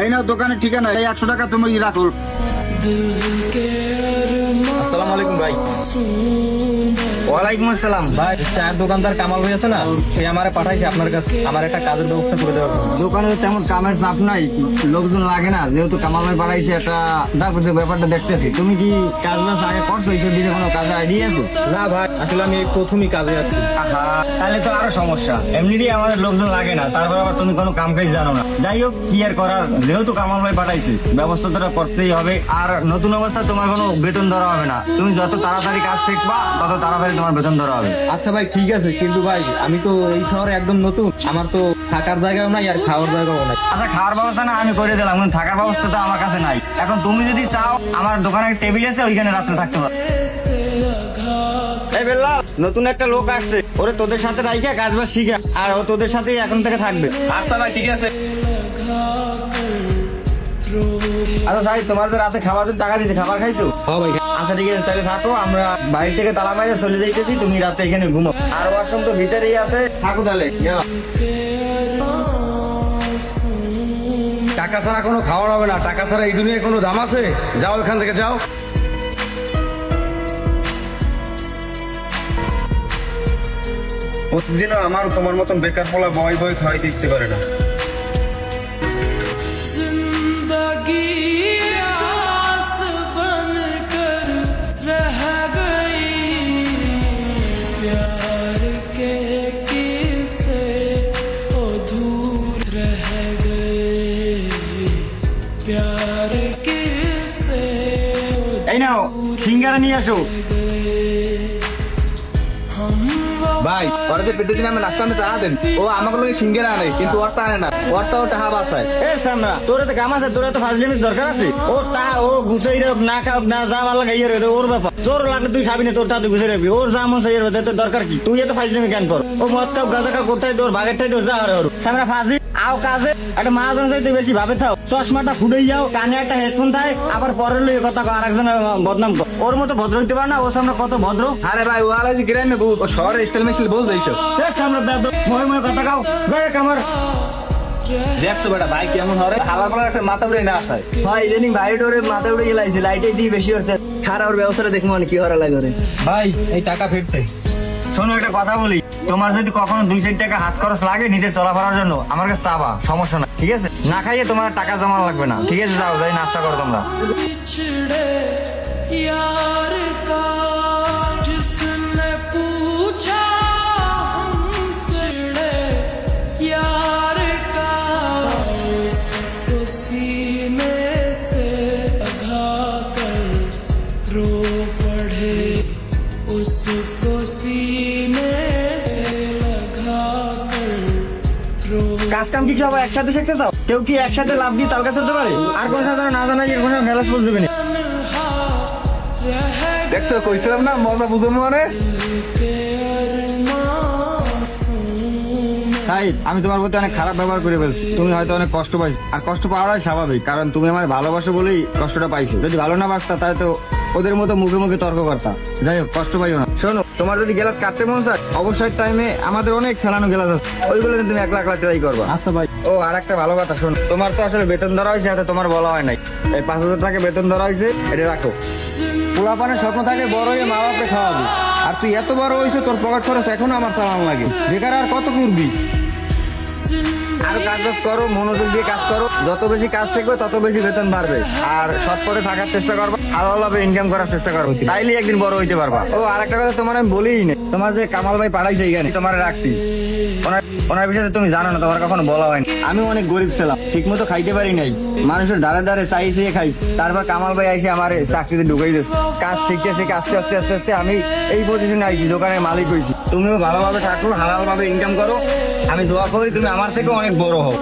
এই নাও দোকানের ঠিকানা এই একশো টাকা তুমি রাখো। আসসালামু আলাইকুম ভাই। ওয়ালাইকুম আসসালাম। ভাই চায়ের দোকানদার কামাল ভাই আছে না? সে আমারে পাঠাইছে আপনার কাছে। আমার একটা কাজের ব্যবস্থা করে দেওয়ার দোকানে তেমন কামের চাপ নাই লোকজন লাগে না। যেহেতু কামাল ভাই বাড়াইছে একটা তারপর ব্যাপারটা দেখতেছি। তুমি কি কাজ বাজ আগে করছ? এইসব কোনো কাজে আইডিয়া আছে? না ভাই আসলে আমি প্রথমই কাজে আহা, তাহলে তো আরও সমস্যা। এমনিতেই আমাদের লোকজন লাগে না। তারপর আবার তুমি কোনো কাম কাজ জানো না। যাই হোক কি আর করার? যেহেতু কামাল ভাই পাঠাইছে ব্যবস্থা তো করতেই হবে। আর নতুন অবস্থা তোমার কোনো বেতন ধরা হবে না। তুমি যত তাড়াতাড়ি কাজ শিখবা তত তাড়াতাড়ি তোমার বেতন ধরা হবে। আচ্ছা ভাই ঠিক আছে কিন্তু ভাই আমি তো এই শহরে একদম নতুন। আমার তো থাকার জায়গাও নাই আর খাওয়ার জায়গাও নাই। আচ্ছা খাওয়ার ব্যবস্থা না আমি করে দিলাম কিন্তু থাকার ব্যবস্থা তো আমার কাছে নাই। এখন তুমি যদি চাও আমার দোকানের টেবিল আছে ওইখানে রাত্রে থাকতে পারো। এই বেল্লা নতুন একটা লোক আসছে। ওরে তোদের সাথে রাইখা কাজ বাজ শিখে। আর ও তোদের সাথেই এখন থেকে থাকবে। আচ্ছা ভাই ঠিক আছে। আচ্ছা সাই তোমার যে রাতে খাবার জন্য টাকা দিয়েছে খাবার খাইছো? হ্যাঁ ভাই আচ্ছা ঠিক আছে তাহলে থাকো আমরা বাইরে থেকে তালা মাইরে চলে যাইতেছি তুমি রাতে এখানে ঘুমো আর ওয়াশরুম তো ভিতরেই আছে থাকো তাহলে টাকা ছাড়া কোনো খাওয়ার হবে না টাকা ছাড়া এই দুনিয়ায় কোনো দাম আছে? যাও এখান থেকে যাও। প্রতিদিনও আমার তোমার মতন বেকার পোলা বয় বয় খাওয়াইতে ইচ্ছে করে না। এই নাও, সিঙ্গারা নিয়ে আসো। ভাই, ওরা যে পেটে দিন আমি নাস্তা আনতে টাকা দেন। ও আমাকে লোক সিঙ্গেরা আনে, কিন্তু ওর তা আনে না। ওর তাও টাকা বাসায় এ সামরা তোর তো কাম আছে? তোর তো ফাজলিমির দরকার আছে? ও তা ও ঘুষাই রে না খাও না যা ভালো লাগে ইয়ে রে ওর ব্যাপার। তোর লাগলে তুই খাবি না, তোর টা তুই ঘুষে রাখবি। ওর যা মন চাই রে তোর দরকার কি? তুই এত ফাজলিমি কেন কর। ও মদ খাও গাঁজা খাও কোথায় তোর বাগেরটাই তোর যা রে ওর। সামরা ফাজি আও কাজে একটা মাজন চাইতে বেশি ভাবে থাও চশমাটা ফুটেই যাও কানে একটা হেডফোন থাকে আবার পরের লই কথা কও, আরেকজনের বদনাম কর। ওর মতো ভদ্র হইতে পারে না ও সামনে কত ভদ্র। আরে ভাই ও আর আজ গ্রামে বহুত। ও শহরে স্টাইল মেশিল বুঝ এ সামনে বেদ মহে মহে কথা কাও। গায়ে কামার দেখছ বেটা ভাই কেমন হরে? হালার পালার একটা মাথা উড়ে না আসায়। ভাই ইদানিং বাইরে ডোরে মাথা উড়ে গেলাইছে লাইটে দিয়ে বেশি হচ্ছে খারাপ ব্যবস্থাটা দেখব মানে কি হরা লাগে ভাই এই টাকা ফিরতে। শোনো, একটা কথা বলি। তোমার যদি কখনো দুই সাইড টাকা হাত খরচ লাগে নিজের চলাফেরার জন্য, আমার কাছে চাবা, সমস্যা না ঠিক আছে? না খাইয়ে তোমার টাকা জমা লাগবে না, ঠিক আছে? যাও, যাই নাস্তা করো তোমরা। কাজ কাম কি সবাই একসাথে শিখতে চাও? কেউ কি একসাথে লাভ দিয়ে তালকা চলতে পারে? আর কোন সাধারণ না জানা কোনো গেলাস পোজ দেবে না দেখছ কইছিলাম না মজা বুঝো মানে? সাইদ আমি তোমার প্রতি অনেক খারাপ ব্যবহার করে ফেলছি। তুমি হয়তো অনেক কষ্ট পাইছো। আর কষ্ট পাওয়াটাই স্বাভাবিক কারণ তুমি আমার ভালোবাসো বলেই কষ্টটা পাইছো। যদি ভালো না বাসতা তাহলে তো ওদের মতো মুখে মুখে তর্ক করতা যাই হোক কষ্ট পাইও না। শোনো তোমার যদি গ্লাস কাটতে মন চায় অবশ্যই টাইমে আমাদের অনেক ফেলানো গ্লাস আছে। ওইগুলো তুমি এক লাখ লাখ ট্রাই করবা। আচ্ছা ভাই। ও আর একটা ভালো কথা শোনো তোমার তো আসলে বেতন ধরা হয়েছে হাতে তোমার বলা হয় নাই। এই পাঁচ হাজার টাকা বেতন ধরা হয়েছে এটা রাখো। পোলাপানের স্বপ্ন থাকে বড় হয়ে মা বাপকে খাওয়াবি। আর তুই এত বড় হয়েছে তোর পকেট খরচ এখনও আমার চালান লাগে। বেকার আর কত করবি? আর কাজ বাজ করো, মনোযোগ দিয়ে কাজ করো। যত বেশি কাজ শিখবে, তত বেশি বেতন বাড়বে। আর সৎ পথে থাকার চেষ্টা করবা ভালোভাবে ইনকাম করার চেষ্টা করব। তাইলে একদিন বড় হইতে পারবা। ও আর একটা কথা তোমার আমি বলিই না। তোমার যে কামাল ভাই পাড়াইছে এখানে তোমার রাখছি। ওনার বিষয়ে তুমি জানো না, তোমার কখনো বলা হয়নি। আমি অনেক গরিব ছিলাম ঠিক মতো খাইতে পারি নাই। মানুষের ধারে ধারে চাই চেয়ে খাইছি তারপর কামাল ভাই আইসে আমার চাকরিতে ঢুকাই দিয়েছে। কাজ শিখতেছে শিখে আস্তে আস্তে আস্তে আস্তে আমি এই পজিশনে আইছি, দোকানের মালিক হয়েছি তুমিও ভালোভাবে থাকো হালাল ভাবে ইনকাম করো। আমি দোয়া করি তুমি আমার থেকে অনেক বড় হও।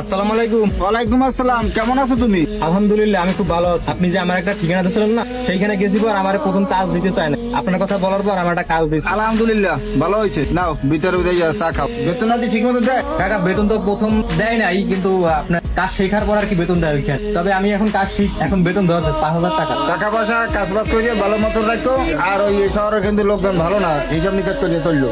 আসসালামু আলাইকুম। ওয়ালাইকুম আসসালাম কেমন আছো তুমি? আলহামদুলিল্লাহ আমি খুব ভালো আছি। আপনি যে আমার একটা ঠিকানা দিয়েছিলেন না সেইখানে গেছি পর আমার প্রথম কাজ দিতে চায় না। আপনার কথা বলার পর আমার একটা কাজ দিয়েছে। আলহামদুলিল্লাহ ভালো হয়েছে। নাও ভিতরে যাই চা খাও। বেতন আদি ঠিক মতো দেয়? টাকা বেতন তো প্রথম দেয় নাই কিন্তু আপনার কাজ শেখার পর আর কি বেতন দেয় ওইখানে। তবে আমি এখন কাজ শিখছি এখন বেতন দেওয়া পাঁচ হাজার টাকা। টাকা পয়সা কাজ বাজ করিয়ে ভালো মতন রাখো আর ওই শহরে কিন্তু লোকজন ভালো না হিসাব নিকাশ করিয়ে চলল।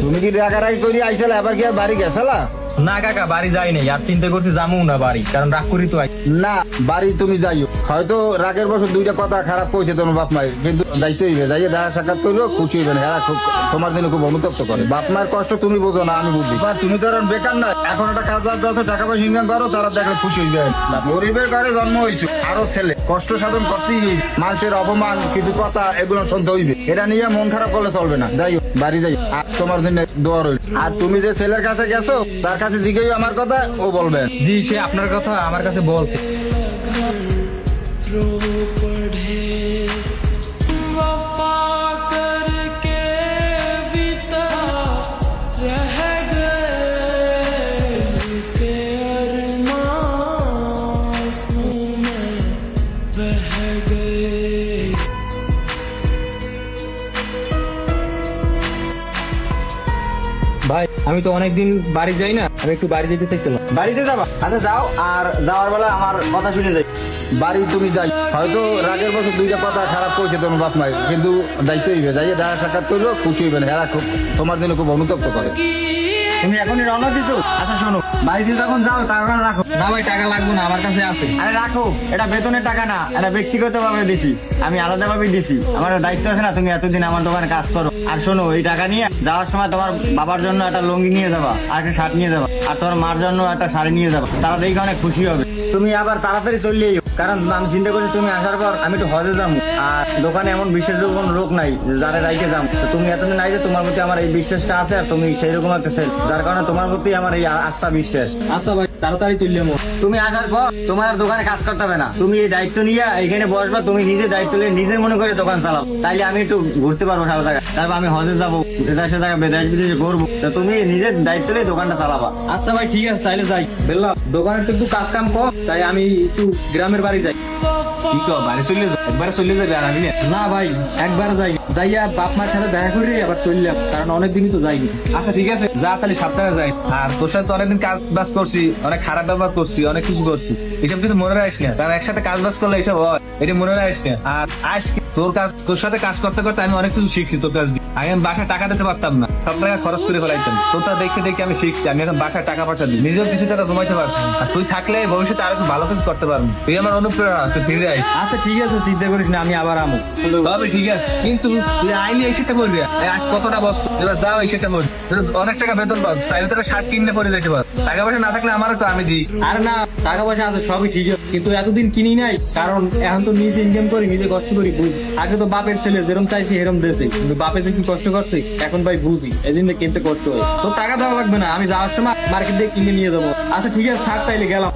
তুমি কি রাগারাগি করি আইসালা এবার কি আর বাড়ি গেছালা? না কাকা বাড়ি যাই নাই আর চিন্তা করছি যামু না বাড়ি কারণ রাগ করি তো না বাড়ি তুমি যাইও। হয়তো রাগের বছর দুইটা কথা খারাপ কইছে তোমার বাপ মায়ের কিন্তু যাইতে হইবে যাইয়ে দেখা সাক্ষাৎ করলেও খুশি হইবে না। খুব তোমার জন্য খুব অনুতপ্ত করে। বাপ মায়ের কষ্ট তুমি বোঝো না আমি বুঝি। বা তুমি তো আর বেকার না এখন একটা কাজ বাজ টাকা পয়সা ইনকাম করো তারা দেখলে খুশি হইবে। গরিবের ঘরে জন্ম হয়েছে আরও ছেলে। কষ্ট সাধন করতেই মানুষের অপমান কিছু কথা এগুলো শুনতে হইবে। এটা নিয়ে মন খারাপ করলে চলবে না। যাই হোক, বাড়ি যাই আর তোমার জন্য দোয়া রইল। আর তুমি যে ছেলের কাছে গেছো তার কাছে জিজ্ঞেস আমার কথা ও বলবে। জি সে আপনার কথা আমার কাছে বলছে। আমি তো অনেকদিন বাড়ি যাই না আমি একটু বাড়ি যেতে চাইছিলাম। বাড়িতে যাবা? আচ্ছা যাও আর যাওয়ার বেলা আমার কথা শুনে যাই। বাড়ি তুমি যাই। হয়তো রাগের বছর দুইটা কথা খারাপ করছে তোমার বাপ মায়ের কিন্তু দায়িত্ব হইবে যাইয়ে দেখা সাক্ষাৎ করল খুশি হইবে না। এরা খুব তোমার জন্য খুব অনুতপ্ত করে। তুমি এখনই রওনা দিছো? আচ্ছা শোনো। বাড়িতে যখন যাও টাকা রাখো। না ভাই টাকা লাগবে না আমার কাছে আছে। আরে রাখো এটা বেতনের টাকা না এটা ব্যক্তিগত ভাবে দিছি। আমি আলাদা ভাবে দিছি। আমার দায়িত্ব আছে না তুমি এতদিন আমার দোকানে কাজ করো। আর শোনো এই টাকা নিয়ে যাওয়ার সময় তোমার বাবার জন্য একটা লুঙ্গি নিয়ে যাবা আর একটা শার্ট নিয়ে যাবা আর তোমার মার জন্য একটা শাড়ি নিয়ে যাবা। তারা দেখে অনেক খুশি হবে। তুমি আবার তাড়াতাড়ি চলে যাও কারণ আমি চিন্তা করছি তুমি আসার পর আমি একটু হজে যাব। আর দোকানে এমন বিশ্বাসযোগ্য কোনো লোক নাই, যারা রাইকে যাম তুমি এতদিন নাই যে তোমার প্রতি আমার এই বিশ্বাসটা আছে আর তুমি সেই রকম একটা সেল যার কারণে তোমার প্রতি আমার এই আস্থা বিশ্বাস। আচ্ছা ভাই। তাড়াতাড়ি চললে মো তুমি আসার পর তোমার দোকানে কাজ করতে হবে না। তুমি এই দায়িত্ব নিয়ে এখানে বসবা, তুমি নিজে দায়িত্ব নিয়ে নিজের মনে করে দোকান চালাও। তাইলে আমি একটু ঘুরতে পারব সারা টাকা তারপর আমি হজে যাব দেশের টাকা বেদাস বিদেশে ঘুরবো। তুমি নিজের দায়িত্ব নিয়ে দোকানটা চালাবা। আচ্ছা ভাই, ঠিক আছে, তাইলে যাই। বললাম দোকানে তো একটু কাজ কাম কর তাই আমি একটু গ্রামের বাড়ি যাই। কি কর বাড়ি চলে যাও একবারে চলে যাবে আর আমি না না ভাই একবার যাই। যাইয়া বাপ মার সাথে দেখা করে আবার চললাম কারণ অনেকদিনই তো যাইনি। আচ্ছা ঠিক আছে যা তাহলে সপ্তাহে যাই। আর তোর সাথে অনেকদিন কাজ বাজ করছি অনেক খারাপ ব্যবহার করছি অনেক কিছু করছি। এসব কিছু মনে রাখিস না। কারণ একসাথে কাজ বাজ করলে এসব হয় এটা মনে রাখিস না। আর আজ তোর কাজ তোর সাথে কাজ করতে করতে আমি অনেক কিছু শিখছি তোর কাছ দিয়ে। আমি বাসায় টাকা দিতে পারতাম না। সব টাকা খরচ করে ফেলাইতাম। তোরটা দেখে দেখে আমি শিখছি আমি এখন বাসায় টাকা পয়সা দিই। নিজেও কিছু টাকা জমাইতে পারছি আর তুই থাকলে ভবিষ্যতে আরও একটু ভালো কিছু করতে পারবি। তুই আমার অনুপ্রেরণা তুই ফিরে আয়। আচ্ছা ঠিক আছে চিন্তা করিস না আমি আবার আমো। তবে ঠিক আছে। কিন্তু তুই আইলি এই সেটা বলবি আজ কতটা বছর? এবার যাও এই সেটা বলবি অনেক টাকা বেতন পাস চাইলে তো শার্ট কিনলে পরে যেতে পার। টাকা পয়সা না থাকলে আমারও তো আমি দিই। আর না টাকা পয়সা আছে সবই ঠিক আছে। কিন্তু এতদিন কিনি নাই কারণ এখন তো নিজে ইনকাম করি নিজে কষ্ট করি বুঝি। আগে তো বাপের ছেলে যেরকম চাইছি এরম দেশে কিন্তু বাপে যে কি কষ্ট করছে এখন ভাই বুঝি। এই জন্য কিনতে কষ্ট হয়। তো টাকা দেওয়া লাগবে না আমি যাওয়ার সময় মার্কেট দিয়ে কিনে নিয়ে যাব। আচ্ছা ঠিক আছে থাক তাইলে গেলাম।